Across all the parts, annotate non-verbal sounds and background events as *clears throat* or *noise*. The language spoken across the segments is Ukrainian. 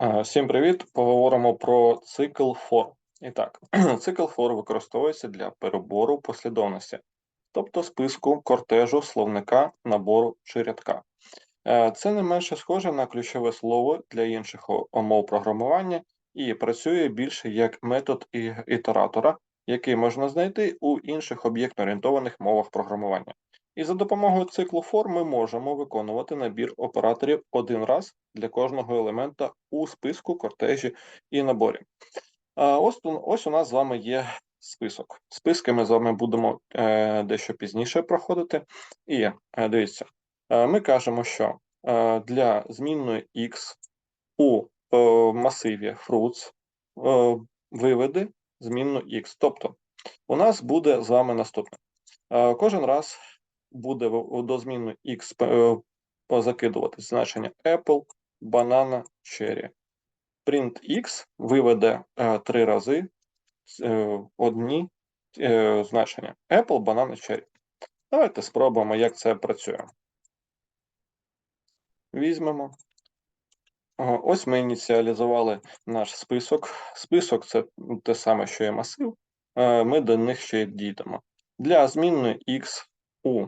Всім привіт! Поговоримо про цикл for. І так, *clears throat* цикл for використовується для перебору послідовності, тобто списку кортежу, словника, набору чи рядка. Е, Це не менше схоже на ключове слово для інших о- мов програмування і працює більше як метод ітератора, який можна знайти у інших об'єктно-орієнтованих мовах програмування. І за допомогою циклу for ми можемо виконувати набір операторів один раз для кожного елемента у списку, кортежі і наборі. Ось, ось у нас з вами є список. Списки ми з вами будемо е, дещо пізніше проходити. І е, дивіться, е, ми кажемо, що для змінної x у масиві fruits виведи змінну x. Тобто у нас буде з вами наступне. Кожен раз буде до зміни x е, значення Apple, banana, cherry. Print x виведе е, три рази е, одні значення Apple, banana, cherry. Давайте спробуємо, як це працює. Візьмемо. Ось ми ініціалізували наш список. Список це те саме, що і масив. Ми до них ще й дійдемо. Для змінної x у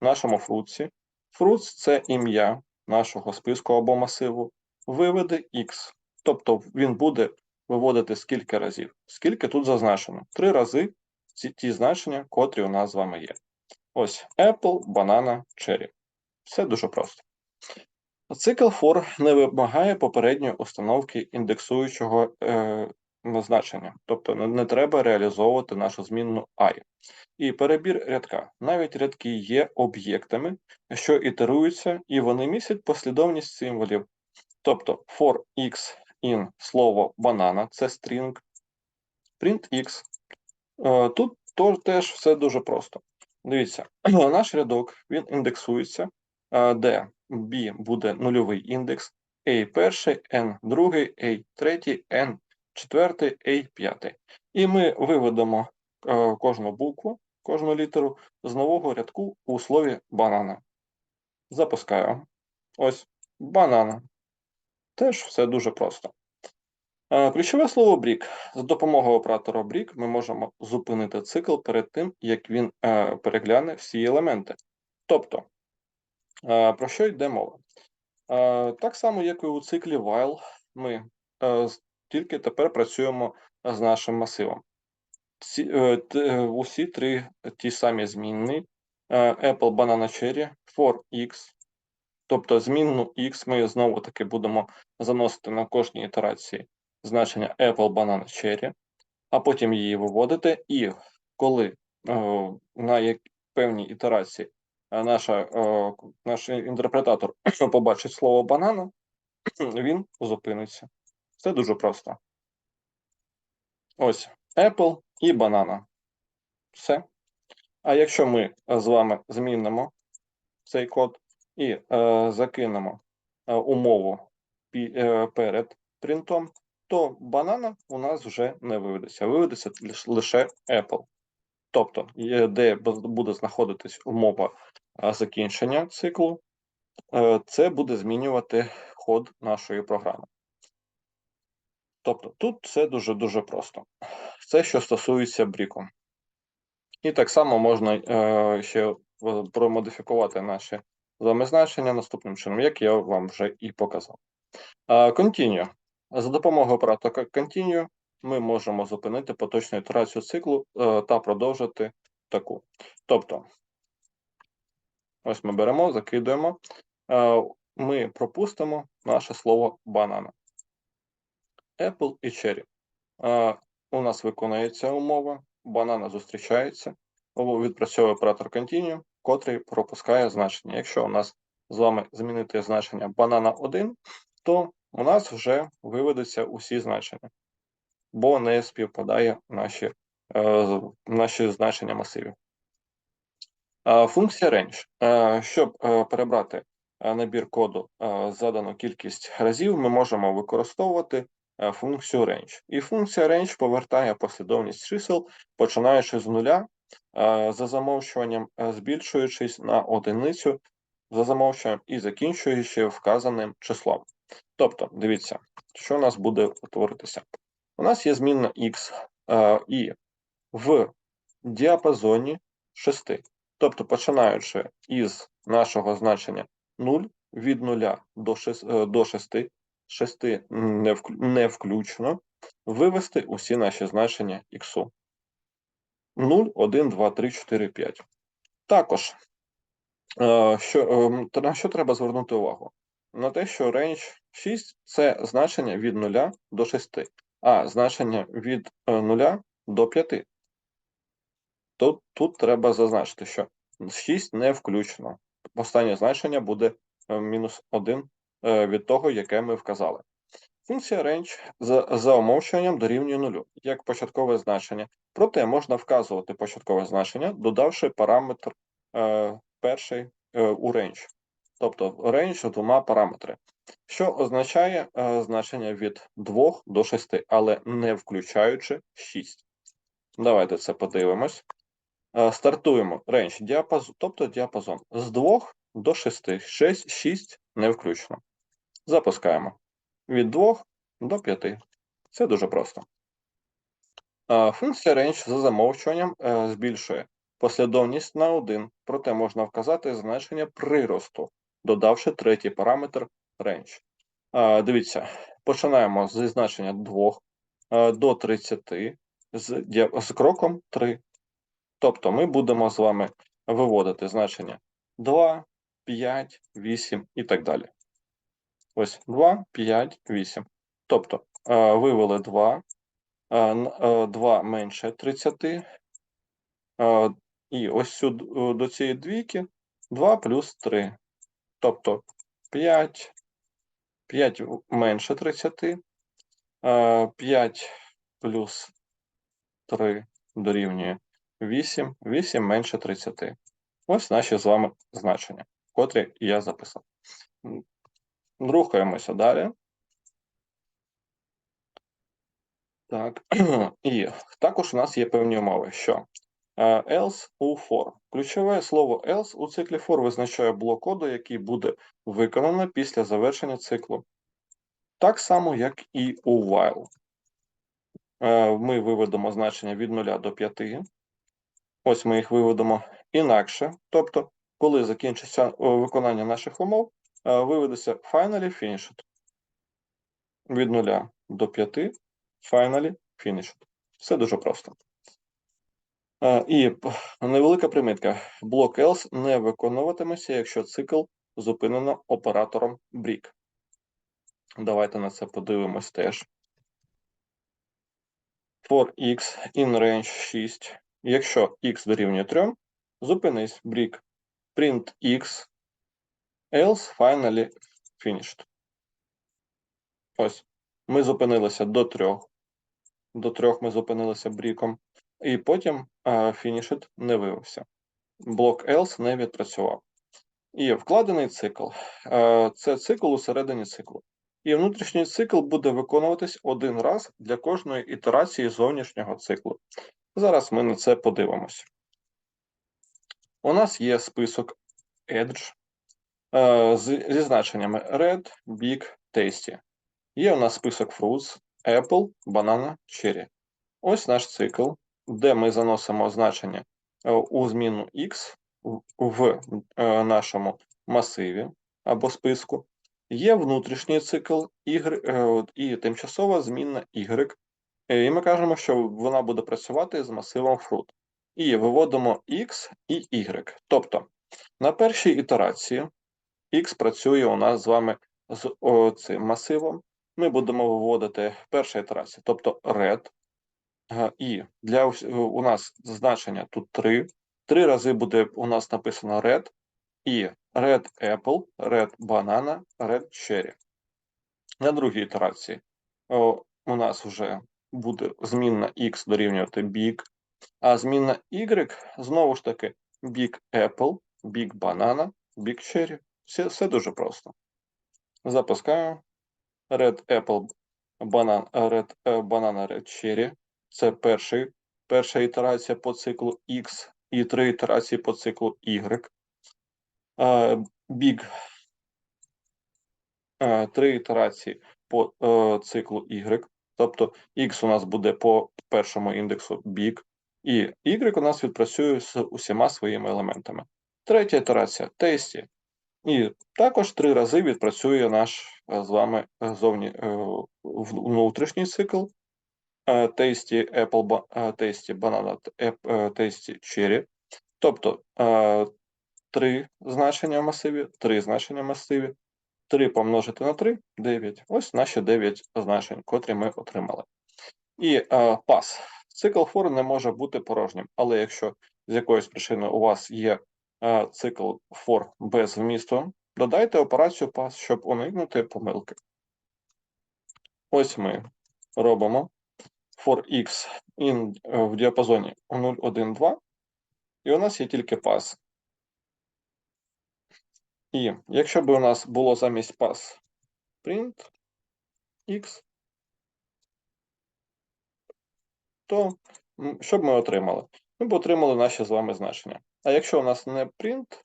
нашому фруці. Фруц це ім'я нашого списку або масиву. Виведе x. Тобто він буде виводити скільки разів. Скільки тут зазначено? Три рази ці ті значення, котрі у нас з вами є. Ось Apple, banana, cherry. Все дуже просто. Цикл for не вимагає попередньої установки індексуючого е, значення, тобто не, треба реалізовувати нашу змінну i. І перебір рядка. Навіть рядки є об'єктами, що ітеруються, і вони містять послідовність символів. Тобто for x in слово банана це string, print x. Е, Тут теж все дуже просто. Дивіться, *clears throat* наш рядок він індексується, е, де B буде нульовий індекс, A перший, N другий, A третій, N четвертий, A п'ятий. І ми виведемо е, кожну букву, кожну літеру з нового рядку у слові банана. Запускаю. Ось банана. Теж все дуже просто. Е, Ключове слово брік. За допомогою оператора брік ми можемо зупинити цикл перед тим, як він е, перегляне всі елементи. Тобто, про що йде мова? Так само, як і у циклі while, ми з- тільки тепер працюємо з нашим масивом. Ці, е, е, усі три ті самі змінні е, Apple, Banana, Cherry, for x, тобто змінну x ми знову таки будемо заносити на кожній ітерації значення Apple, Banana, Cherry, а потім її виводити. І коли е, на як, певній ітерації наша, е, наш інтерпретатор *coughs* побачить слово банана, він зупиниться. Це дуже просто. Ось Apple і банана. Все. А якщо ми е, з вами змінимо цей код і е, закинемо е, умову пі- е, перед принтом, то банана у нас вже не виведеться. Виведеться лише Apple. Тобто, де буде знаходитись умова е, закінчення циклу, е, це буде змінювати ход нашої програми. Тобто тут все дуже-дуже просто. Це що стосується бріку. І так само можна е, ще промодифікувати наші з вами значення наступним чином, як я вам вже і показав. Е, Continue. За допомогою оператора Continue ми можемо зупинити поточну ітерацію циклу е, та продовжити таку. Тобто, ось ми беремо, закидуємо, е, ми пропустимо наше слово банана. Apple і Cherry. Е, У нас виконується умова, банана зустрічається, відпрацьовує оператор Continue, котрий пропускає значення. Якщо у нас з вами змінити значення банана 1, то у нас вже виведуться усі значення, бо не співпадає наші, е, наші значення масивів. Е, Функція range. Е, Щоб е, перебрати е, набір коду е, задану кількість разів, ми можемо використовувати функцію range. І функція range повертає послідовність чисел, починаючи з нуля, е, за замовчуванням, е, збільшуючись на одиницю за замовчуванням і закінчуючи вказаним числом. Тобто, дивіться, що у нас буде утворитися. У нас є змінна x е, і в діапазоні 6. Тобто, починаючи із нашого значення 0 від 0 до 6, е, до 6, 6 не, вк- не включно, вивести усі наші значення x. 0, 1, 2, 3, 4, 5. Також, е, що, ем, на що треба звернути увагу? На те, що range 6 це значення від 0 до 6, а значення від е, 0 до 5. Тут, тут треба зазначити, що 6 не включено. Останнє значення буде е, мінус 1 е, від того, яке ми вказали. Функція range за, за умовчуванням дорівнює нулю, як початкове значення. Проте можна вказувати початкове значення, додавши параметр е, перший е, у range. Тобто range двома параметри, що означає е, значення від 2 до 6, але не включаючи 6. Давайте це подивимось. Е, Стартуємо range діапазон, тобто діапазон з 2 до 6. 6, 6 не включено. Запускаємо від 2 до 5. Це дуже просто. Функція range за замовчуванням е, збільшує послідовність на 1, проте можна вказати значення приросту, додавши третій параметр range. Дивіться, починаємо зі значення 2 е, до 30 з, з кроком 3. Тобто ми будемо з вами виводити значення 2, 5, 8 і так далі. Ось 2, 5, 8. Тобто е, вивели 2, е, н- е, 2 менше 30, е, і ось сюди е, до цієї двійки 2 плюс 3. Тобто 5, 5 менше 30, е, 5 плюс 3 дорівнює 8, 8 менше 30. Ось наші з вами значення, котрі я записав. Рухаємося далі. Так, *clears throat* і також у нас є певні умови, що е, else у for. Ключове слово else у циклі for визначає блок коду, який буде виконано після завершення циклу. Так само, як і у while. Е, Ми виведемо значення від 0 до 5. Ось ми їх виведемо інакше. Тобто, коли закінчиться виконання наших умов, е, виведеться finally finished. Від 0 до 5 finally finished. Все дуже просто. Е, І невелика примітка. Блок else не виконуватиметься, якщо цикл зупинено оператором break. Давайте на це подивимось теж. For x in range 6. Якщо x дорівнює 3, зупинись break. Print x else finally finished. Ось. Ми зупинилися до 3. До 3 ми зупинилися бріком. І потім finished не виявився. Блок else не відпрацював. І вкладений цикл це цикл у середині циклу. І внутрішній цикл буде виконуватись один раз для кожної ітерації зовнішнього циклу. Зараз ми на це подивимось. У нас є список Edge з, зі значеннями Red, Big, Tasty. Є у нас список Fruits, Apple, Banana, Cherry. Ось наш цикл, де ми заносимо значення е, у зміну X в- е, нашому масиві або списку. Є внутрішній цикл Y е, і тимчасова змінна Y. Е, І ми кажемо, що вона буде працювати з масивом fruit. І виводимо X і Y. Тобто на першій ітерації X працює у нас з вами з цим масивом. Ми будемо виводити перша ітерація, тобто red. І для у нас значення тут 3. Три рази буде у нас написано red і red apple, red banana, red cherry. На другій ітерації у нас вже буде змінна x дорівнювати big, а змінна y знову ж таки big apple, big banana, big cherry. Все, все дуже просто. Запускаю red apple, banana, red е, banana, red cherry. Це перший, перша ітерація по циклу X і три ітерації по циклу Y. Е, big е, три ітерації по циклу y, тобто x у нас буде по першому індексу big, і y у нас відпрацює з усіма своїми елементами. Третя ітерація tasty. І також три рази відпрацює наш е, з вами е, зовні е, внутрішній цикл tasty apple, tasty banana, е, cherry. Тобто три значення в масиві, три значення в масиві, 3 помножити на 3 – 9. Ось наші 9 значень, котрі ми отримали. І пас. Цикл for не може бути порожнім, але якщо з якоїсь причини у вас є цикл for без вмісту, додайте операцію pass, щоб уникнути помилки. Ось ми робимо for x in, в діапазоні 0, 1, 2, і у нас є тільки pass. І якщо б у нас було замість pass print x, то що б ми отримали? Ми б отримали наші з вами значення. А якщо у нас не print,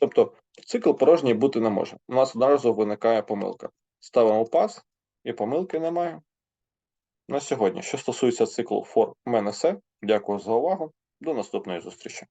тобто цикл порожній бути не може. У нас одразу виникає помилка. Ставимо пас і помилки немає. На сьогодні, що стосується циклу for, мене все. Дякую за увагу. До наступної зустрічі.